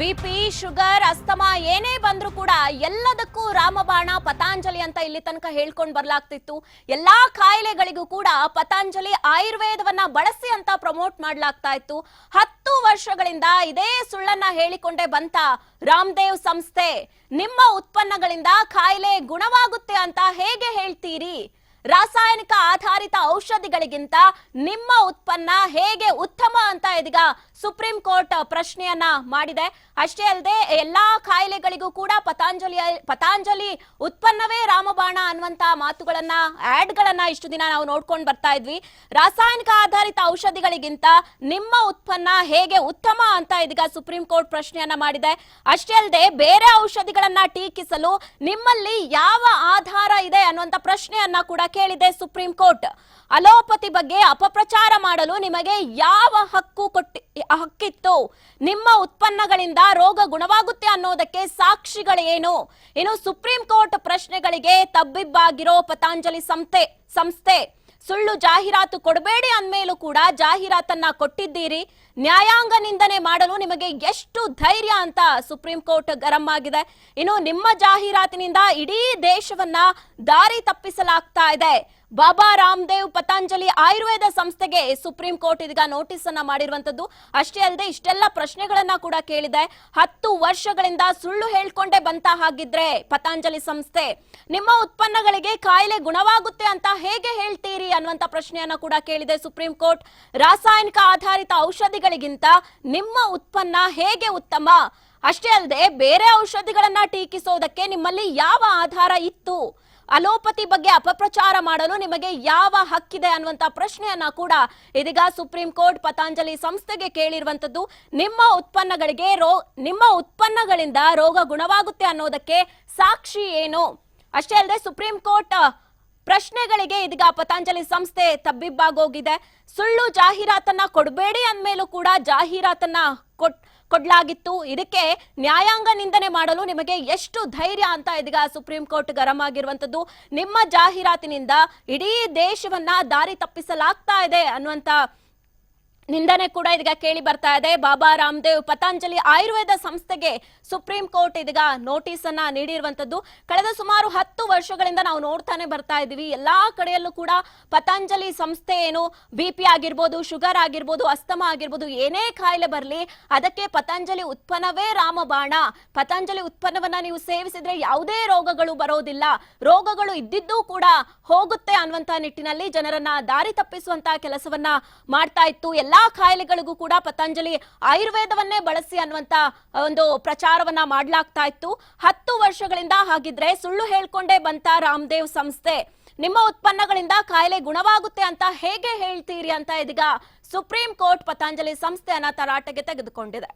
BP sugar asthma ಏನೇ ಬಂದರೂ ಕೂಡ ಎಲ್ಲದಕ್ಕೂ ರಾಮಬಾಣ, ಪತಾಂಜಲಿ ಅಂತ ಇಲ್ಲಿ ತನಕ ಹೇಳ್ಕೊಂಡು ಬರ್ಲಾಗ್ತಿತ್ತು. ಎಲ್ಲಾ ಕಾಯಿಲೆಗಳಿಗೂ ಕೂಡ ಪತಾಂಜಲಿ ಆಯುರ್ವೇದವನ್ನ ಬಳಸಿ ಅಂತ ಪ್ರಮೋಟ್ ಮಾಡ್ಲಾಗ್ತಾ ಇತ್ತು ಹತ್ತು ವರ್ಷಗಳಿಂದ ಇದೇ ಸುಳ್ಳನ್ನ ಹೇಳಿಕೊಂಡೇ ಬಂತ ರಾಮದೇವ್ ಸಂಸ್ಥೆ. ನಿಮ್ಮ ಉತ್ಪನ್ನಗಳಿಂದ ಕಾಯಿಲೆ ಗುಣವಾಗುತ್ತೆ ಅಂತ ಹೇಗೆ ಹೇಳ್ತೀರಿ? ರಾಸಾಯನಿಕ ಆಧಾರಿತ ಔಷಧಿಗಳಿಗಿಂತ ನಿಮ್ಮ ಉತ್ಪನ್ನ ಹೇಗೆ ಉತ್ತಮ ಅಂತ ಇದೀಗ ಸುಪ್ರೀಂ ಕೋರ್ಟ್ ಪ್ರಶ್ನೆಯನ್ನ ಮಾಡಿದೆ. ಅಷ್ಟೇ ಅಲ್ಲದೆ ಎಲ್ಲಾ ಕಾಯಿಲೆಗಳಿಗೂ ಕೂಡ ಪತಾಂಜಲಿ ಪತಾಂಜಲಿ ಉತ್ಪನ್ನವೇ ರಾಮಬಾಣ ಅನ್ನುವಂತ ಮಾತುಗಳನ್ನ ಆಡ್ ಗಳನ್ನ ಇಷ್ಟು ದಿನ ನಾವು ನೋಡ್ಕೊಂಡು ಬರ್ತಾ ಇದ್ವಿ. ರಾಸಾಯನಿಕ ಆಧಾರಿತ ಔಷಧಿಗಳಿಗಿಂತ ನಿಮ್ಮ ಉತ್ಪನ್ನ ಹೇಗೆ ಉತ್ತಮ ಅಂತ ಇದೀಗ ಸುಪ್ರೀಂ ಕೋರ್ಟ್ ಪ್ರಶ್ನೆಯನ್ನ ಮಾಡಿದೆ. ಅಷ್ಟೇ ಅಲ್ಲದೆ ಬೇರೆ ಔಷಧಿಗಳನ್ನ ಟೀಕಿಸಲು ನಿಮ್ಮಲ್ಲಿ ಯಾವ ಆಧಾರ ಇದೆ ಅನ್ನುವಂತ ಪ್ರಶ್ನೆಯನ್ನ ಕೂಡ ಕೇಳಿದೆ ಸುಪ್ರೀಂ ಕೋರ್ಟ್. ಅಲೋಪತಿ ಬಗ್ಗೆ ಅಪಪ್ರಚಾರ ಮಾಡಲು ನಿಮಗೆ ಯಾವ ಹಕ್ಕು ಕೊಟ್ಟಿ ಹಕ್ಕಿತ್ತು. ನಿಮ್ಮ ಉತ್ಪನ್ನಗಳಿಂದ ರೋಗ ಗುಣವಾಗುತ್ತೆ ಅನ್ನೋದಕ್ಕೆ ಸಾಕ್ಷಿಗಳೇನು ಇನ್ನು ಸುಪ್ರೀಂ ಕೋರ್ಟ್ ಪ್ರಶ್ನೆಗಳಿಗೆ ತಬ್ಬಿಬ್ಬಾಗಿರೋ ಪತಾಂಜಲಿ ಸಂಸ್ಥೆ ಸಂಸ್ಥೆ. ಸುಳ್ಳು ಜಾಹೀರಾತು ಕೊಡಬೇಡಿ ಅಂದ್ಮೇಲೂ ಕೂಡ ಜಾಹೀರಾತನ್ನ ಕೊಟ್ಟಿದ್ದೀರಿ. ನ್ಯಾಯಾಂಗ ನಿಂದನೆ ಮಾಡಲು ನಿಮಗೆ ಎಷ್ಟು ಧೈರ್ಯ ಅಂತ ಸುಪ್ರೀಂ ಕೋರ್ಟ್ ಗರಂ ಆಗಿದೆ. ಇನ್ನು ನಿಮ್ಮ ಜಾಹೀರಾತಿನಿಂದ ಇಡೀ ದೇಶವನ್ನ ದಾರಿ ತಪ್ಪಿಸಲಾಗ್ತಾ ಇದೆ. ಬಾಬಾ ರಾಮದೇವ್ ಪತಾಂಜಲಿ ಆಯುರ್ವೇದ ಸಂಸ್ಥೆಗೆ ಸುಪ್ರೀಂ ಕೋರ್ಟ್ ಇದೀಗ ನೋಟಿಸ್ ಅನ್ನ ಮಾಡಿರುವಂತದ್ದು ಅಷ್ಟೇ ಅಲ್ಲದೆ ಇಷ್ಟೆಲ್ಲ ಪ್ರಶ್ನೆಗಳನ್ನ ಕೂಡ ಕೇಳಿದೆ. ಹತ್ತು ವರ್ಷಗಳಿಂದ ಸುಳ್ಳು ಹೇಳ್ಕೊಂಡೇ ಬಂತ ಹಾಗಿದ್ರೆ ಪತಾಂಜಲಿ ಸಂಸ್ಥೆ, ನಿಮ್ಮ ಉತ್ಪನ್ನಗಳಿಗೆ ಕಾಯಿಲೆ ಗುಣವಾಗುತ್ತೆ ಅಂತ ಹೇಗೆ ಹೇಳ್ತೀರಿ ಅನ್ನುವಂತ ಪ್ರಶ್ನೆಯನ್ನ ಕೂಡ ಕೇಳಿದೆ ಸುಪ್ರೀಂ ಕೋರ್ಟ್. ರಾಸಾಯನಿಕ ಆಧಾರಿತ ಔಷಧಿಗಳಿಗಿಂತ ನಿಮ್ಮ ಉತ್ಪನ್ನ ಹೇಗೆ ಉತ್ತಮ? ಅಷ್ಟೇ ಅಲ್ಲದೆ ಬೇರೆ ಔಷಧಿಗಳನ್ನ ಟೀಕಿಸೋದಕ್ಕೆ ನಿಮ್ಮಲ್ಲಿ ಯಾವ ಆಧಾರ ಇತ್ತು? ಅಲೋಪತಿ ಬಗ್ಗೆ ಅಪಪ್ರಚಾರ ಮಾಡಲು ನಿಮಗೆ ಯಾವ ಹಕ್ಕಿದೆ ಅನ್ನುವಂತ ಪ್ರಶ್ನೆಯನ್ನ ಕೂಡ ಇದೀಗ ಸುಪ್ರೀಂ ಕೋರ್ಟ್ ಪತಾಂಜಲಿ ಸಂಸ್ಥೆಗೆ ಕೇಳಿರುವಂತದ್ದು ನಿಮ್ಮ ಉತ್ಪನ್ನಗಳಿಗೆ ರೋ, ನಿಮ್ಮ ಉತ್ಪನ್ನಗಳಿಂದ ರೋಗ ಗುಣವಾಗುತ್ತೆ ಅನ್ನೋದಕ್ಕೆ ಸಾಕ್ಷಿ ಏನು? ಅಷ್ಟೇ ಅಲ್ಲದೆ ಸುಪ್ರೀಂ ಕೋರ್ಟ್ ಪ್ರಶ್ನೆಗಳಿಗೆ ಇದೀಗ ಪತಾಂಜಲಿ ಸಂಸ್ಥೆ ತಬ್ಬಿಬ್ಬಾಗೋಗಿದೆ. ಸುಳ್ಳು ಜಾಹೀರಾತನ್ನ ಕೊಡಬೇಡಿ ಅಂದ್ಮೇಲೂ ಕೂಡ ಜಾಹೀರಾತನ್ನ ಕೊಡ್ಲಾಗಿತ್ತು. ಇದಕ್ಕೆ ನ್ಯಾಯಾಂಗ ನಿಂದನೆ ಮಾಡಲು ನಿಮಗೆ ಎಷ್ಟು ಧೈರ್ಯ ಅಂತ ಇದೀಗ ಸುಪ್ರೀಂ ಕೋರ್ಟ್ ಗರಂ ಆಗಿರುವಂತದ್ದು ನಿಮ್ಮ ಜಾಹೀರಾತಿನಿಂದ ಇಡೀ ದೇಶವನ್ನ ದಾರಿ ತಪ್ಪಿಸಲಾಗ್ತಾ ಇದೆ ಅನ್ನುವಂತ ನಿಂದನೆ ಕೂಡ ಇದೀಗ ಕೇಳಿ ಬರ್ತಾ ಇದೆ. ಬಾಬಾ ರಾಮದೇವ್ ಪತಾಂಜಲಿ ಆಯುರ್ವೇದ ಸಂಸ್ಥೆಗೆ ಸುಪ್ರೀಂ ಕೋರ್ಟ್ ಇದೀಗ ನೋಟಿಸ್ ಅನ್ನ ನೀಡಿರುವಂತದ್ದು. ಕಳೆದ ಸುಮಾರು ಹತ್ತು ವರ್ಷಗಳಿಂದ ನಾವು ನೋಡ್ತಾನೆ ಬರ್ತಾ ಇದೀವಿ. ಎಲ್ಲಾ ಕಡೆಯಲ್ಲೂ ಕೂಡ ಪತಾಂಜಲಿ ಸಂಸ್ಥೆ ಏನು ಬಿ ಪಿ ಆಗಿರ್ಬೋದು, ಶುಗರ್ ಆಗಿರ್ಬೋದು, ಅಸ್ತಮ ಆಗಿರ್ಬೋದು, ಏನೇ ಕಾಯಿಲೆ ಬರಲಿ, ಅದಕ್ಕೆ ಪತಾಂಜಲಿ ಉತ್ಪನ್ನವೇ ರಾಮಬಾಣ. ಪತಾಂಜಲಿ ಉತ್ಪನ್ನವನ್ನ ನೀವು ಸೇವಿಸಿದ್ರೆ ಯಾವುದೇ ರೋಗಗಳು ಬರೋದಿಲ್ಲ. ರೋಗಗಳು ಇದ್ದಿದ್ದು ಕೂಡ ಹೋಗುತ್ತೆ ಅನ್ನುವಂತ ನಿಟ್ಟಿನಲ್ಲಿ ಜನರನ್ನ ದಾರಿ ತಪ್ಪಿಸುವಂತ ಕೆಲಸವನ್ನ ಮಾಡ್ತಾ ಇತ್ತು. ಎಲ್ಲಾ ಕಾಯಿಲೆಗಳಿಗೂ ಕೂಡ ಪತಂಜಲಿ ಆಯುರ್ವೇದವನ್ನೇ ಬಳಸಿ ಅನ್ನುವಂತ ಒಂದು ಪ್ರಚಾರವನ್ನ ಮಾಡ್ಲಾಗ್ತಾ ಇತ್ತು. ಹತ್ತು ವರ್ಷಗಳಿಂದ ಹಾಗಿದ್ರೆ ಸುಳ್ಳು ಹೇಳ್ಕೊಂಡೇ ಬಂತ ರಾಮದೇವ್ ಸಂಸ್ಥೆ. ನಿಮ್ಮ ಉತ್ಪನ್ನಗಳಿಂದ ಕಾಯಿಲೆ ಗುಣವಾಗುತ್ತೆ ಅಂತ ಹೇಗೆ ಹೇಳ್ತೀರಿ ಅಂತ ಇದೀಗ ಸುಪ್ರೀಂ ಕೋರ್ಟ್ ಪತಂಜಲಿ ಸಂಸ್ಥೆಯನ್ನ ತರಾಟೆಗೆ ತೆಗೆದುಕೊಂಡಿದೆ.